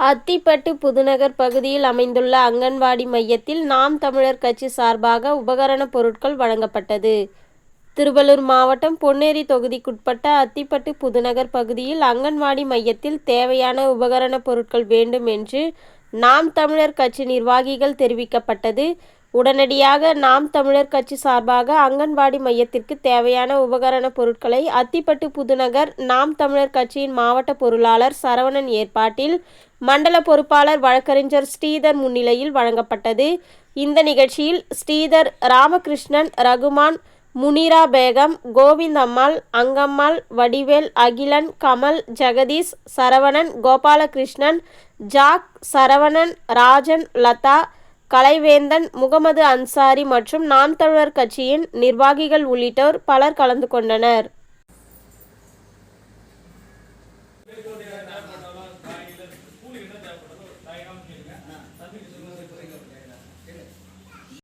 அத்திப்பட்டு புதுநகர் பகுதியில் அமைந்துள்ள அங்கன்வாடி மையத்தில் நாம் தமிழர் கட்சி சார்பாக உபகரணப் பொருட்கள் வழங்கப்பட்டது. திருவள்ளூர் மாவட்டம் பொன்னேரி தொகுதிக்குட்பட்ட அத்திப்பட்டு புதுநகர் பகுதியில் அங்கன்வாடி மையத்தில் தேவையான உபகரணப் பொருட்கள் வேண்டும் என்று நாம் தமிழர் கட்சி நிர்வாகிகள் தெரிவிக்கப்பட்டது. உடனடியாக நாம் தமிழர் கட்சி சார்பாக அங்கன்வாடி மையத்திற்கு தேவையான உபகரணப் பொருட்களை அத்திப்பட்டு புதுநகர் நாம் தமிழர் கட்சியின் மாவட்ட பொருளாளர் சரவணன் ஏற்பாட்டில் மண்டல பொறுப்பாளர் வழக்கறிஞர் ஸ்ரீதர் முன்னிலையில் வழங்கப்பட்டது. இந்த நிகழ்ச்சியில் ஸ்ரீதர், ராமகிருஷ்ணன், ரகுமான், முனிரா பேகம், கோவிந்தம்மாள், அங்கம்மாள், வடிவேல், அகிலன், கமல், ஜெகதீஷ், சரவணன், கோபாலகிருஷ்ணன், ஜாக், சரவணன், ராஜன், லதா, கலைவேந்தன், முகமது அன்சாரி மற்றும் நாம் தமிழர் கட்சியின் நிர்வாகிகள் உள்ளிட்டோர் பலர் கலந்து கொண்டனர்.